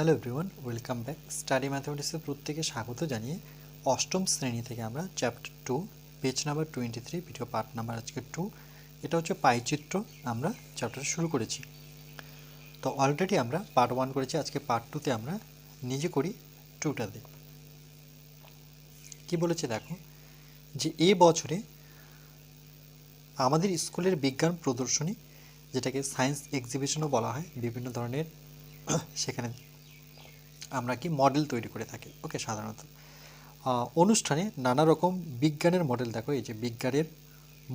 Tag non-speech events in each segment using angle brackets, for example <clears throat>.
Hello everyone welcome back study ম্যাথামেটিক্সের প্রত্যেকে স্বাগত জানিয়ে অষ্টম শ্রেণি থেকে আমরা chapter two page number twenty three video part number আজকে টু এটা হচ্ছে পাইচিত্র আমরা চ্যাপ্টার শুরু করেছি। তো অলরেডি আমরা পার্ট ওয়ান করেছি, আজকে পার্ট টুতে আমরা নিজে করি টুটা দেখব। কি বলেছে দেখো? যে এ বছরে আমাদের স্কুলের বিজ্ঞান প্রদর্শনী, যেটাকে সায়েন্স এক্সিবিশনও বলা হয়, বিভিন্ন ধরনের সেখানে আমরা কি মডেল তৈরি করে থাকি? ওকে সাধারণত। অনুষ্ঠানে নানা রকম বিজ্ঞানের মডেল দেখো, এই যে বিজ্ঞানের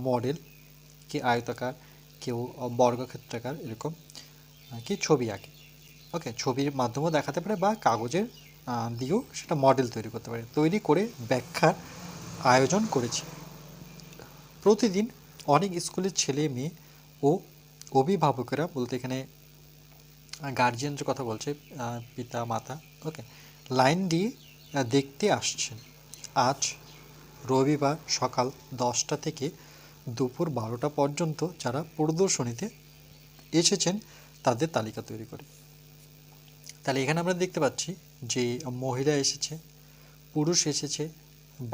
মডেল কি আয়তাকার কেউ বর্গক্ষেত্রাকার, এরকম কি ছবি আঁকে। ওকে ছবির মাধ্যমেও দেখাতে পারে বা কাগজের দিয়েও সেটা মডেল তৈরি করতে পারে। তৈরি করে ব্যাখ্যার আয়োজন করেছি। প্রতিদিন অনেক স্কুলের ছেলে, মেয়ে ও অভিভাবকেরা বলতে এখানে গার্জিয়ানদের কথা বলছে পিতা, মাতা ওকে লাইন দিয়ে দেখতে আসছেন। আজ রবিবার সকাল দশটা থেকে দুপুর বারোটা পর্যন্ত যারা প্রদর্শনীতে এসেছেন, তাদের তালিকা তৈরি করে। তাহলে এখানে আমরা দেখতে পাচ্ছি যে মহিলা এসেছে, পুরুষ এসেছে,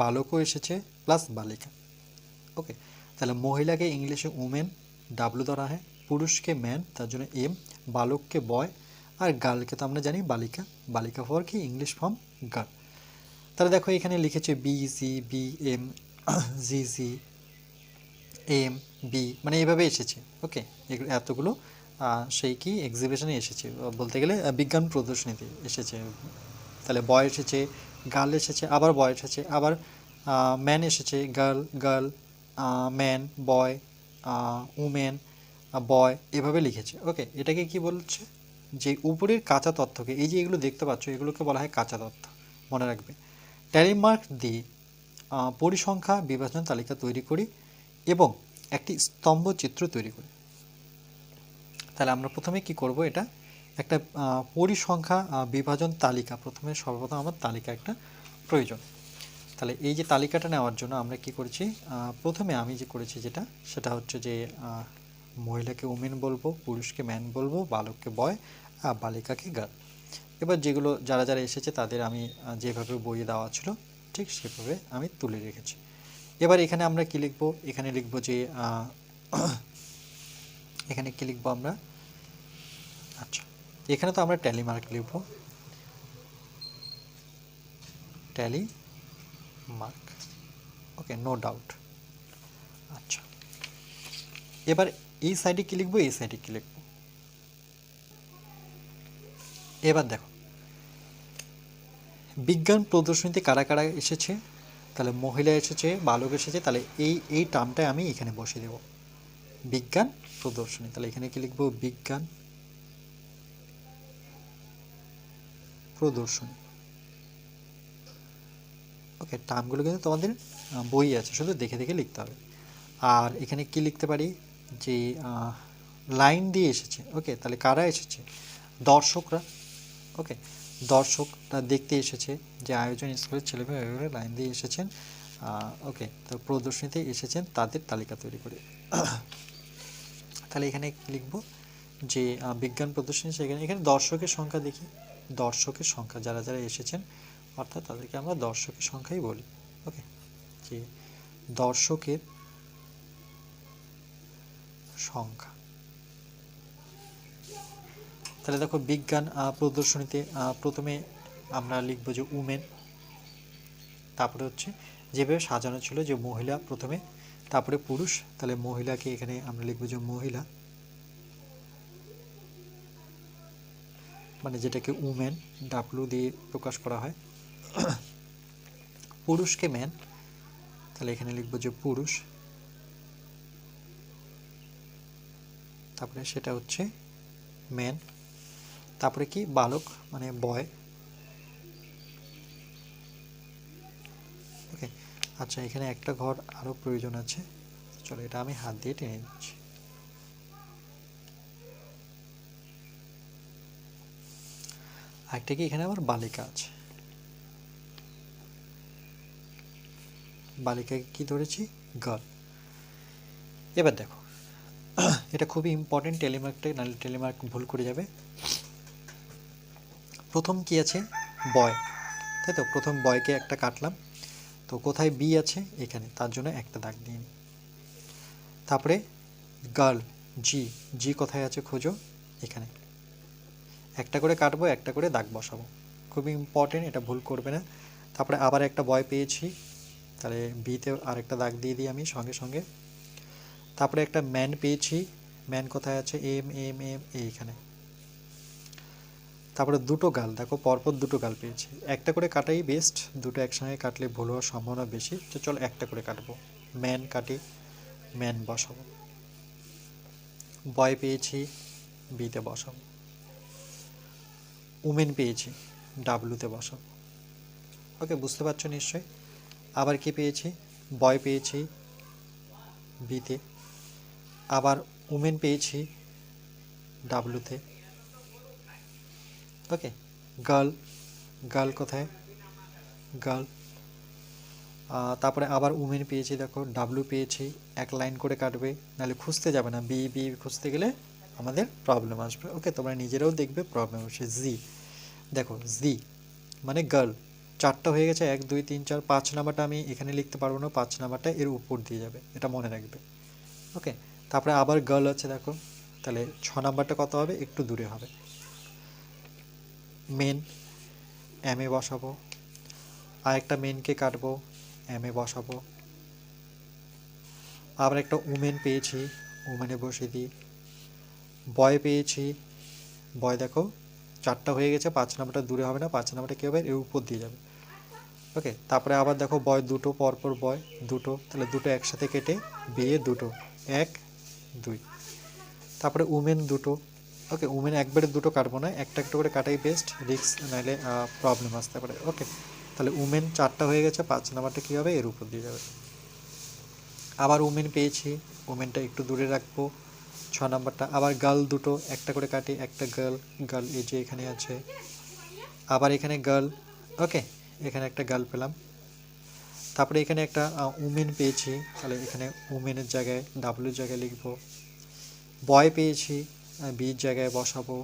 বালকও এসেছে প্লাস বালিকা। ওকে তাহলে মহিলাকে ইংলিশে উমেন ডাব্লু ধরা হয়, পুরুষকে ম্যান তার জন্য এম বালককে বয় আর গার্লকে তো আমরা জানি বালিকা। বালিকা ফর কি? ইংলিশ ফর্ম গার্ল তাহলে দেখো এখানে লিখেছে B C B M G C M B মানে এভাবে এসেছে। ওকে এগুলো এতগুলো সেই কি এক্সিবিশনে এসেছে। বলতে গেলে বিজ্ঞান প্রদর্শনীতে এসেছে। তাহলে বয় এসেছে গার্ল এসেছে, আবার বয় এসেছে, আবার ম্যান এসেছে girl girl man boy women boy এভাবে লিখেছে। ওকে এটাকে কি বলছে? যে উপরের কাঁচা তথ্যকে, এই যে এগুলো দেখতে পাচ্ছ, এগুলোকে বলা হয় কাঁচা তথ্য, মনে রাখবে। ট্যালিমার্ক দিয়ে পরিসংখ্যা বিভাজন তালিকা তৈরি করি এবং একটি স্তম্ভ চিত্র তৈরি করি। তাহলে আমরা প্রথমে কি করব এটা? একটা পরিসংখ্যা বিভাজন তালিকা, প্রথমে সর্বপ্রথম আমার তালিকা একটা প্রয়োজন। তাহলে এই যে তালিকাটা নেওয়ার জন্য আমরা কি করেছি? প্রথমে আমি যে করেছি যেটা, সেটা হচ্ছে যে মহিলাকে উমেন বলব, পুরুষকে ম্যান বলব, বালককে বয় আর বালিকাকে গার্ল এবার যেগুলো, যারা যারা এসেছে তাদের আমি যেভাবে বইয়ে দেওয়া ছিল, ঠিক সেভাবে আমি তুলে রেখেছি। এবার এখানে আমরা কি লিখব? এখানে লিখব যে এখানে কি লিখব আমরা? আচ্ছা এখানে তো আমরা ট্যালি মার্ক লিখব। Tally mark okay no doubt আচ্ছা এবার এই সাইডে কি লিখব? এই সাইডে কি লিখব? এবার দেখো। বিজ্ঞান প্রদর্শনীতে কারা কারা এসেছে? তাহলে মহিলা এসেছে, বালক এসেছে, তাহলে এই এই টার্মটাই আমি এখানে বসিয়ে দেব। বিজ্ঞান প্রদর্শনী। তাহলে এখানে কি লিখব? বিজ্ঞান প্রদর্শনী। ওকে টার্মগুলো কিন্তু তোমাদের বই আছে, শুধু দেখে দেখে লিখতে হবে। আর এখানে কি লিখতে পারি? যে লাইন দিয়ে এসেছে। ওকে, তাহলে কারা এসেছে? দর্শকরা। ওকে, দর্শকরা দেখতে এসেছে যে, আয়োজন স্কুলের ছেলেমেয়েরা লাইন দিয়ে এসেছেন। ওকে, তো প্রদর্শনীতে এসেছেন, তাদের তালিকা তৈরি করে। তাহলে এখানে লিখব যে বিজ্ঞান প্রদর্শনী সেখানে, এখানে দর্শকের সংখ্যা দেখি। দর্শকের সংখ্যা, যারা যারা এসেছেন, অর্থাৎ তাদেরকে আমরা দর্শকের সংখ্যাই বলি। ওকে, যে, দর্শকের সংখ্যা। তাহলে দেখো বিজ্ঞান প্রদর্শনীতে প্রথমে আমরা লিখব যে উমেন, তারপরে হচ্ছে যেভাবে সাজানো ছিল যে মহিলা প্রথমে, তারপরে পুরুষ, তাহলে মহিলাকে এখানে আমরা লিখব যে মহিলা। মানে যেটাকে উমেন ডাব্লু দিয়ে প্রকাশ করা হয়। পুরুষকে ম্যান তাহলে এখানে লিখব যে পুরুষ। তারপরে সেটা হচ্ছে ম্যান তারপরে কি? বালক মানে বয় ওকে আচ্ছা এখানে একটা ঘর আরও প্রয়োজন আছে। চলো, এটা আমি হাত দিয়ে টেনে দিচ্ছি একটা কি? এখানে আবার বালিকা আছে। বালিকাকে কি ধরেছি? গার্ল এবার দেখো <clears throat> এটা খুবই ইম্পর্টেন্ট টেলিমার্কটা নাহলে টেলিমার্ক ভুল করে যাবে। প্রথম কি আছে? বয় তাই তো? প্রথম বয়কে একটা কাটলাম। তো কোথায় বি আছে? এখানে। তার জন্য একটা দাগ দিয়ে নিই তারপরে গার্ল জি জি কোথায় আছে খোঁজো? এখানে। একটা করে কাটবো, একটা করে দাগ বসাবো। খুবই ইম্পর্টেন্ট এটা ভুল করবে না। তারপরে আবার একটা বয় পেয়েছি। তাহলে বিতে আরেকটা দাগ দিয়ে দিই আমি সঙ্গে সঙ্গে। তারপরে একটা ম্যান পেয়েছি। ম্যান কোথায় আছে? এম এম এম এইখানে তারপরে দুটো গাল, দেখো পরপর দুটো গাল পেয়েছি। একটা করে কাটাই বেস্ট দুটো একসঙ্গে কাটলে ভুল হওয়ার সম্ভাবনা বেশি। তো চলো একটা করে কাটবো। ম্যান কাটি ম্যান বসাবো। বয় পেয়েছি বিতে বসাবো। উমেন পেয়েছি ডাব্লুতে বসাবো। ওকে বুঝতে পারছ নিশ্চয়ই? আবার কি পেয়েছি? বয় পেয়েছি বিতে আবার উমেন পেয়েছি ডাব্লুতে ওকে গার্ল গার্ল কোথায়? গার্ল তারপরে আবার উমেন পেয়েছি, দেখো ডাব্লু পেয়েছি, এক লাইন করে কাটবে, নাহলে খুঁজতে যাবে না বি বি খুঁজতে গেলে আমাদের প্রবলেম আসবে। ওকে তোমরা নিজেরাও দেখবে প্রবলেম আসবে জি দেখো জি মানে গার্ল চারটা হয়ে গেছে, এক, দুই, তিন, চার, পাঁচ নাম্বারটা আমি এখানে লিখতে পারব না, পাঁচ নাম্বারটা এর উপর দিয়ে যাবে, এটা মনে রাখবে। ওকে তারপরে আবার গার্ল আছে দেখো। তাহলে ছ নাম্বারটা কত হবে? একটু দূরে হবে। মেন এম এ বসাবো। আর একটা মেনকে কাটবো এম এ বসাবো। আবার একটা উমেন পেয়েছি উমেনে বসিয়ে দিই। বয় পেয়েছি। বয় দেখো, চারটা হয়ে গেছে, পাঁচ নাম্বারটা দূরে হবে না, পাঁচ নাম্বারটা কী হবে? এর উপর দিয়ে যাবে। ওকে তারপরে আবার দেখো বয় দুটো, পরপর বয় দুটো। তাহলে দুটো একসাথে কেটে, বিয়ে দুটো। এক দুই। তারপরে উমেন দুটো। ওকে, উমেন একবারে দুটো কাটবো না, একটা একটা করে কাটাই বেস্ট রিক্স নাহলে প্রবলেম আসতে পারে। ওকে, তাহলে উমেন চারটা হয়ে গেছে, পাঁচ নাম্বারটা কী হবে? এর উপর দিয়ে যাবে। আবার উমেন পেয়েছি, উমেনটা একটু দূরে রাখব, ছ নাম্বারটা। আবার গার্ল দুটো, একটা করে কাটি, একটা গার্ল গার্ল এই যে এখানে আছে। আবার এখানে গার্ল ওকে, এখানে একটা গার্ল পেলাম। তারপরে এখানে একটা উমেন পেয়েছি। তাহলে এখানে উমেনের জায়গায় ডাব্লিউর জায়গায় লিখব। বয় পেয়েছি বির জায়গায় বসাবো।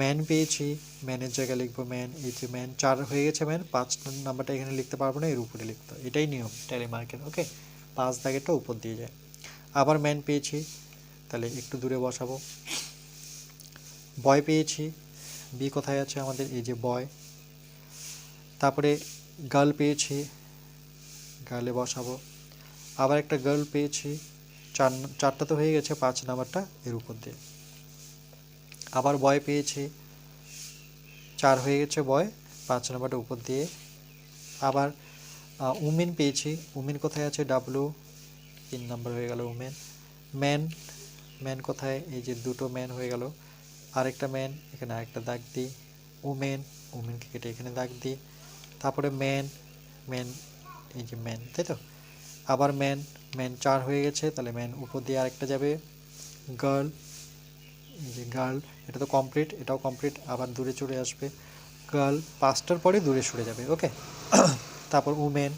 ম্যান পেয়েছি ম্যানের জায়গায় লিখব ম্যান এই যে ম্যান চার হয়ে গেছে ম্যান পাঁচ নাম্বারটা এখানে লিখতে পারব না, এর উপরে লিখতে এটাই নিয়ম টেলিমার্কেট ওকে পাঁচ দাগেরটা উপর দিয়ে যায়। আবার ম্যান পেয়েছি, তাহলে একটু দূরে বসাবো। বয় পেয়েছি বি কোথায় আছে আমাদের? এই যে বয় তারপরে গার্ল পেয়েছি গার্লে বসাবো। আবার একটা গার্ল পেয়েছি, চার, চারটা তো হয়ে গেছে, পাঁচ নাম্বারটা এর উপর দিয়ে। আবার বয় পেয়েছি, চার হয়ে গেছে বয়, পাঁচ নাম্বারটা উপর দিয়ে। আবার উমেন পেয়েছি, উমেন কোথায় আছে? ডাব্লু তিন নাম্বার হয়ে গেল উমেন। ম্যান ম্যান কোথায়? এই যে দুটো ম্যান হয়ে গেল। আরেকটা ম্যান, এখানে আরেকটা দাগ দিই। উমেন, উমেনকে কেটে এখানে দাগ দিই। তারপরে ম্যান ম্যান এই যে ম্যান তাই তো? আবার ম্যান ম্যান চার হয়ে গেছে, তাহলে ম্যান উপর দিয়ে আরেকটা যাবে। গার্ল এই যে গার্ল এটা তো কমপ্লিট এটাও কমপ্লিট আবার দূরে চলে আসবে। গার্ল পাঁচটার পরে দূরে সরে যাবে ওকে <coughs> তারপর উমেন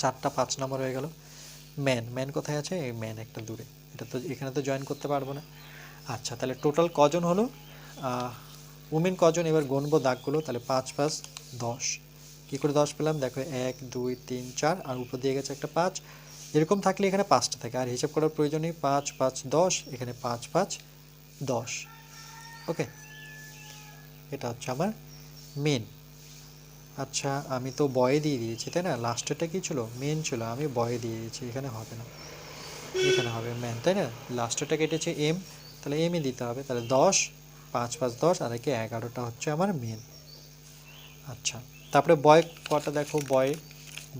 চারটা পাঁচ নম্বর হয়ে গেল। ম্যান ম্যান কোথায় আছে? এই ম্যান একটা দূরে। এটা তো, এখানে তো জয়েন করতে পারব না। আচ্ছা তাহলে টোটাল কজন হলো? উমেন কজন? এবার গণবো দাগগুলো, তাহলে পাঁচ পাঁচ দশ। কী করে দশ পেলাম? দেখো, এক, দুই, তিন, চার, আর উপর দিয়ে গেছে একটা পাঁচ। এরকম থাকলে এখানে পাঁচটা থাকে, আর হিসাব করার প্রয়োজন নেই, পাঁচ পাঁচ, দশ, এখানে পাঁচ পাঁচ, দশ। ওকে, এটা হচ্ছে আমার মেন আচ্ছা আমি তো বয়ে দিয়ে দিয়েছি, তাই না? লাস্টেরটা কি ছিল? মেন ছিল, আমি বয়ে দিয়ে দিয়েছি, এখানে হবে না। এখানে হবে ম্যান তাই না? লাস্টেরটা কেটেছে এম তাহলে এমই দিতে হবে, তাহলে দশ, পাঁচ পাঁচ, দশ, আর একে এগারোটা হচ্ছে আমার মেন আচ্ছা। তারপরে বয় কটা দেখো? বয়।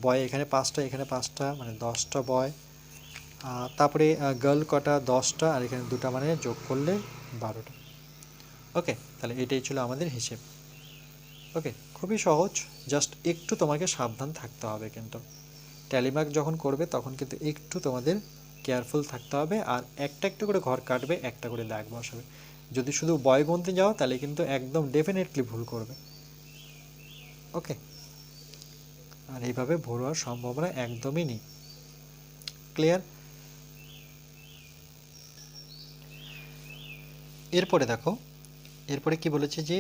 বয় এখানে পাঁচটা এখানে পাঁচটা মানে দশটা বয়। তারপরে গার্ল কটা? দশটা, আর এখানে দুটা মানে যোগ করলে বারোটা। ওকে, তাহলে এটাই ছিল আমাদের হিসেব। ওকে, খুবই সহজ। জাস্ট একটু তোমাকে সাবধান থাকতে হবে কিন্তু। ট্যালিমার্ক যখন করবে, তখন কিন্তু একটু তোমাদের কেয়ারফুল থাকতে হবে, আর একটা একটা করে ঘর কাটবে, একটা করে দাগ বসাবে। যদি শুধু বয় গুনতে যাও, তাহলে কিন্তু একদম ডেফিনেটলি ভুল করবে। ওকে। আর এইভাবে ভুল হওয়ার সম্ভাবনা একদমই নেই। ক্লিয়ার এরপরে দেখো, এরপরে কি বলেছে যে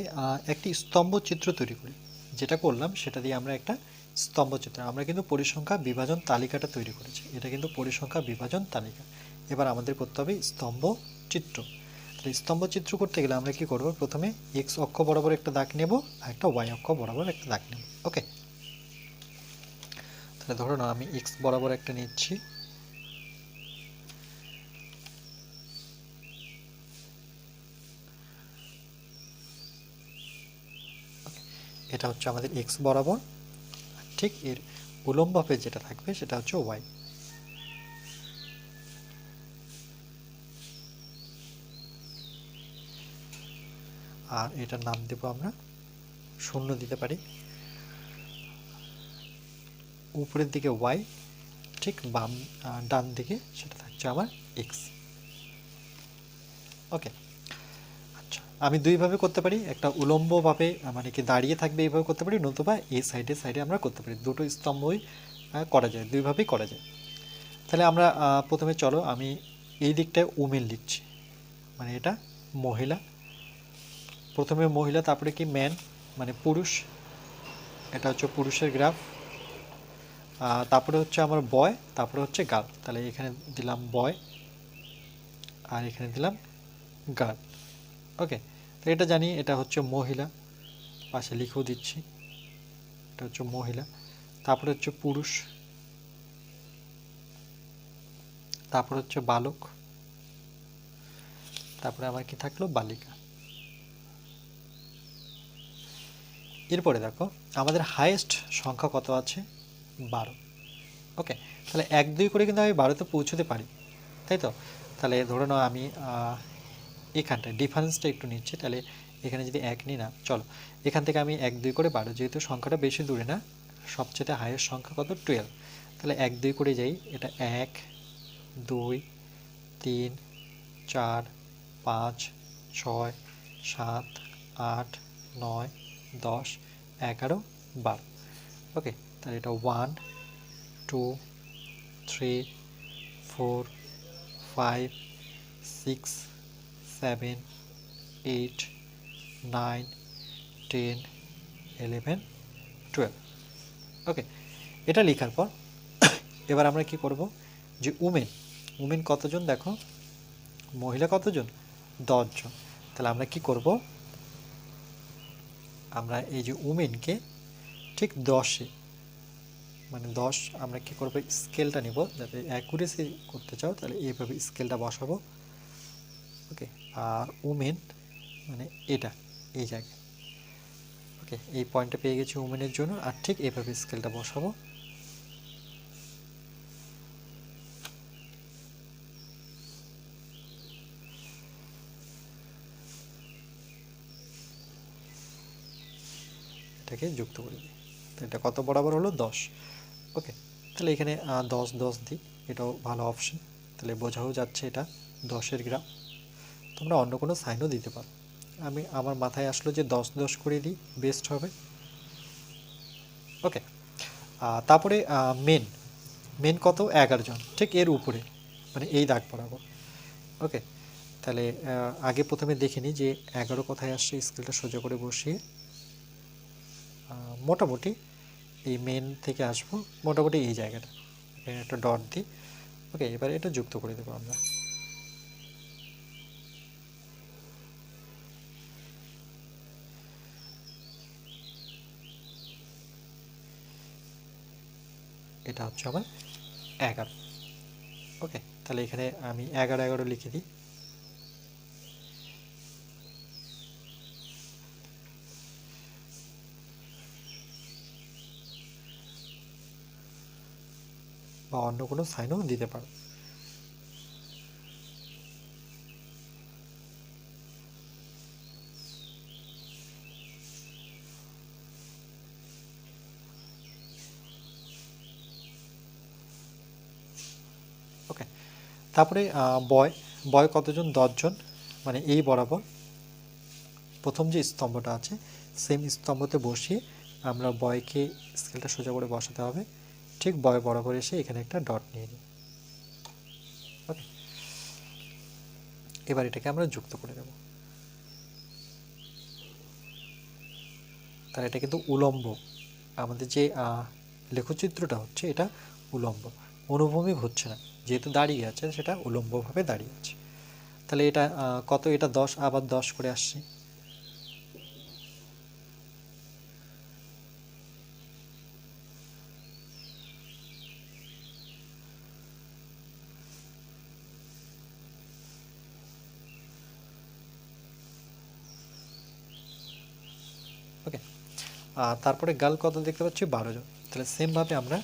একটি স্তম্ভ চিত্র তৈরি করি। যেটা করলাম, সেটা দিয়ে আমরা একটা স্তম্ভ চিত্র আমরা কিন্তু পরিসংখ্যা বিভাজন তালিকাটা তৈরি করেছি। এটা কিন্তু পরিসংখ্যা বিভাজন তালিকা। এবার আমাদের করতে হবে স্তম্ভ চিত্র তাহলে স্তম্ভ চিত্র করতে গেলে আমরা কি করব? প্রথমে এক্স অক্ষ বরাবর একটা দাগ নেব আর একটা ওয়াই অক্ষ বরাবর একটা দাগ নেব। ওকে তাহলে ধরো না, আমি এক্স বরাবর একটা নিচ্ছি। এটা হচ্ছে আমাদের এক্স বরাবর। ঠিক এর উলম্বভাবে যেটা থাকবে সেটা হচ্ছে ওয়াই আর এটার নাম দেব আমরা শূন্য দিতে পারি। উপরের দিকে ওয়াই ঠিক বাম ডান দিকে সেটা থাকছে আমার এক্স ওকে আচ্ছা আমি দুইভাবে করতে পারি, একটা উলম্বভাবে মানে কি দাঁড়িয়ে থাকবে এইভাবে করতে পারি, নতুবা এই সাইডে সাইডে আমরা করতে পারি। দুটো স্তম্ভই করা যায়, দুইভাবেই করা যায়। তাহলে আমরা প্রথমে চলো, আমি এই দিকটায় উমেন লিখছি। মানে এটা মহিলা প্রথমে মহিলা, তারপরে কি ম্যান মানে পুরুষ। এটা হচ্ছে পুরুষের গ্রাফ তারপরে হচ্ছে আমার বয় তারপরে হচ্ছে গার্ল তাহলে এখানে দিলাম বয় আর এখানে দিলাম গার্ল ওকে তো এটা জানি, এটা হচ্ছে মহিলা। পাশে লিখেও দিচ্ছি। এটা হচ্ছে মহিলা। তারপরে হচ্ছে পুরুষ। তারপর হচ্ছে বালক। তারপরে আমার কি থাকল? বালিকা। এরপরে দেখো, আমাদের হাইয়েস্ট সংখ্যা কত আছে? বারো। ওকে তাহলে এক, দুই করে কিন্তু আমি বারোতে পৌঁছতে পারি। তাই তো? তাহলে ধরে নাও আমি এখানটায় ডিফারেন্সটা একটু নিচ্ছি। তাহলে এখানে যদি এক নিই না, চলো। এখান থেকে আমি এক, দুই করে বারো, যেহেতু সংখ্যাটা বেশি দূরে না, সবচেয়ে হাইয়েস্ট সংখ্যা কত? টুয়েলভ তাহলে এক, দুই করে যাই, এটা এক, দুই, তিন, চার, পাঁচ, ছয়, সাত, আট, নয় দশ, এগারো, বারো। ওকে, তাহলে এটা one two three four five six seven eight nine ten eleven twelve okay, এটা লেখার পর <coughs> এবার আমরা কি করব? যে উমেন উমেন কতজন দেখো? মহিলা কতজন? দশজন। তাহলে আমরা কি করব? আমরা এই যে উমেনকে ঠিক দশে মানে দশ আমরা কী করব? স্কেলটা নেব, যাতে অ্যাকুরেসি করতে চাও, তাহলে এইভাবে স্কেলটা বসাবো। ওকে, আর উমেন মানে এটা, এই জায়গায়। ওকে, এই পয়েন্টটা পেয়ে গেছি উমেনের জন্য, আর ঠিক এইভাবে স্কেলটা বসাবো। এটাকে যুক্ত করে দিই। এটা কত বরাবর হলো? দশ। ওকে, তাহলে এখানে দশ দশ দিই। এটাও ভালো অপশন তাহলে বোঝাও যাচ্ছে এটা দশের গ্রাম। তোমরা অন্য কোনো সাইনও দিতে পারো। আমি, আমার মাথায় আসলো যে দশ দশ করে দিই বেস্ট হবে। ওকে তারপরে মেন মেন কত? এগারো জন। ঠিক এর উপরে। মানে এই দাগ বরাবর। ওকে, তাহলে আগে প্রথমে দেখে নিই যে এগারো কোথায় আসছে। স্কেলটা সোজা করে বসিয়ে মোটামুটি এই মেন থেকে আসব, মোটামুটি এই জায়গাটা। এখানে একটা ডট দিই। ওকে এবার এটা যুক্ত করে দেবো আমরা। এটা হচ্ছে আমার এগারো। ওকে তাহলে এখানে আমি এগারো এগারো লিখে দিই বা অন্য কোনো সাইনও দিতে পারো। ওকে তারপরে বয় বয় কতজন? দশজন। মানে এই বরাবর প্রথম যে স্তম্ভটা আছে সেম স্তম্ভতে বসিয়ে আমরা বয়কে স্কেলটা সোজা করে বসাতে হবে। ঠিক বয় বরাবর এসে এখানে একটা ডট নিয়ে নিই। ওকে এবার এটাকে আমরা যুক্ত করে দেব তাহলে এটা কিন্তু উলম্ব। আমাদের যে লেখচিত্রটা হচ্ছে এটা উলম্ব। অনুভূমিক হচ্ছে না। যেহেতু দাঁড়িয়ে আছে, সেটা উলম্বভাবে দাঁড়িয়ে আছে। তাহলে এটা কত? এটা দশ, আবার দশ করে আসছে ওকে আর তারপরে গাল কত দেখতে পাচ্ছি বারো জন। তাহলে সেমভাবে আমরা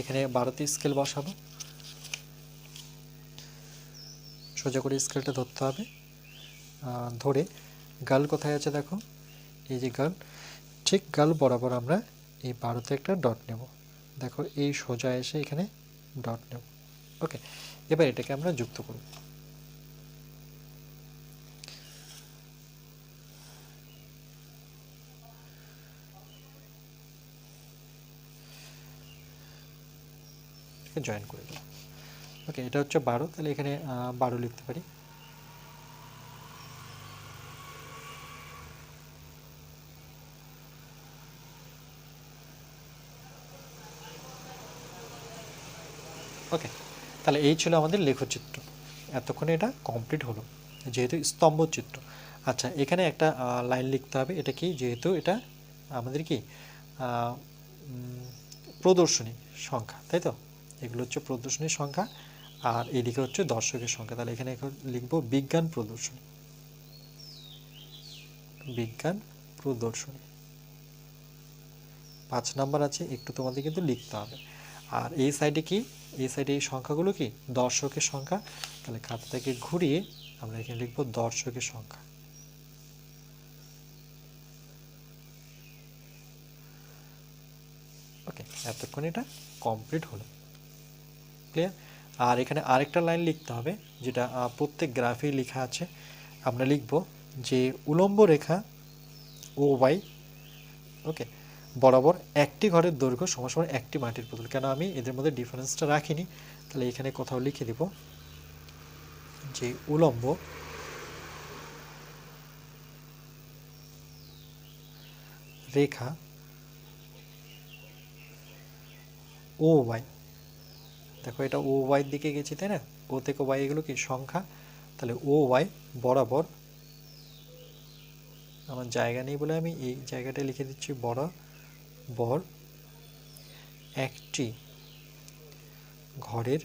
এখানে বারোতে স্কেল বসাবো। সোজা করে স্কেলটা ধরতে হবে। ধরে গাল কোথায় আছে দেখো? এই যে গাল, ঠিক গাল বরাবর আমরা এই বারোতে একটা ডট নেব। দেখো এই সোজা এসে এখানে ডট নেব। ওকে এবার এটাকে আমরা যুক্ত করব। জয়েন করে দেবো ওকে এটা হচ্ছে বারো, তাহলে এখানে বারো লিখতে পারি। ওকে তাহলে এই ছিল আমাদের লেখচিত্র। এতক্ষণে এটা কমপ্লিট হলো, যেহেতু স্তম্ভচিত্র। আচ্ছা এখানে একটা লাইন লিখতে হবে, এটা কি? যেহেতু এটা আমাদের কি? প্রদর্শনী সংখ্যা, তাই তো? এগুলো হচ্ছে প্রদর্শনীর সংখ্যা, আর এদিকে হচ্ছে দর্শকের সংখ্যা। তাহলে এখানে লিখব বিজ্ঞান প্রদর্শনী। বিজ্ঞান প্রদর্শনী। পাঁচ নাম্বার আছে, একটু তোমাদের কিন্তু লিখতে হবে। আর এই সাইডে কি? এই সাইডে এই সংখ্যাগুলো কি? দর্শকের সংখ্যা। তাহলে খাতাটাকে ঘুরিয়ে আমরা এখানে লিখব দর্শকের সংখ্যা। ওকে, এতক্ষণ এটা কমপ্লিট হলো। ক্লিয়ার আর এখানে আরেকটা লাইন লিখতে হবে, যেটা প্রত্যেক গ্রাফেই লেখা আছে। আমরা লিখব যে উলম্ব রেখা ও ওয়াই ওকে বরাবর একটি ঘরের দৈর্ঘ্য সমান একটি মাটির পুতুল। কেন আমি এদের মধ্যে ডিফারেন্সটা রাখিনি? তাহলে এখানে কোথাও লিখে দিব যে উলম্ব রেখা ও ওয়াই দেখো এটা ও ওয়াই দিকে গেছি, তাই না? ও থেকে ওয়াই এগুলো কি? সংখ্যা? তাহলে ও ওয়াই বরাবর আমার জায়গা নেই বলে আমি এই জায়গাটা লিখে দিচ্ছি বরাবর একটি ঘরের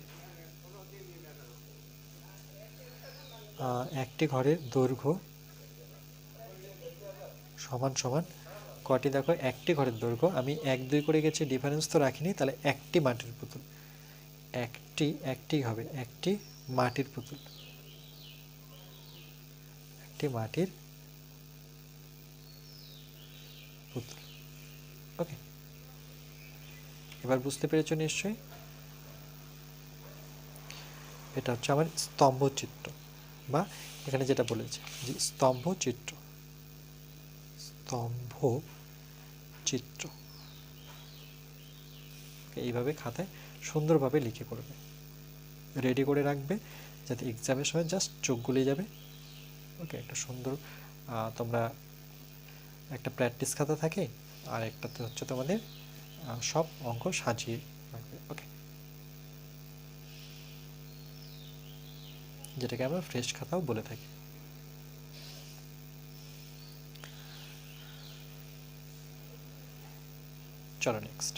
একটি ঘরের দৈর্ঘ্য সমান সমান কটি? দেখো, একটি ঘরের দৈর্ঘ্য। আমি এক, দুই করে গেছি ডিফারেন্স তো রাখিনি, তাহলে একটি মাটির পুতুল। একটি একটি হবে, একটি মাটির পুতুল। একটি মাটির পুতুল। ওকে। এবার বুঝতে পেরেছ নিশ্চয়ই? এটা হচ্ছে আমার স্তম্ভ চিত্র বা এখানে যেটা বলেছে যে স্তম্ভ চিত্র স্তম্ভ চিত্র এইভাবে খাতায় সুন্দরভাবে লিখে করবে। রেডি করে রাখবে, যাতে এক্সামের সময় জাস্ট চোখ গুলিয়ে যাবে। ওকে একটা সুন্দর তোমরা একটা প্র্যাকটিস খাতা থাকে, আর একটাতে হচ্ছে তোমাদের সব অঙ্ক সাজিয়ে রাখবে। ওকে যেটাকে আমরা ফ্রেশ খাতাও বলে থাকি। চলো নেক্সট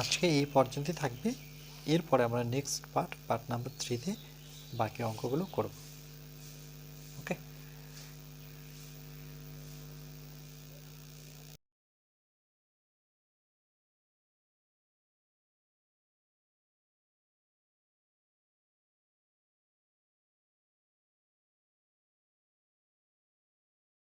আজকে এই পর্যন্তই থাকবে। এরপরে আমরা নেক্সট পার্ট পার্ট নাম্বার থ্রিতে বাকি অঙ্কগুলো করব।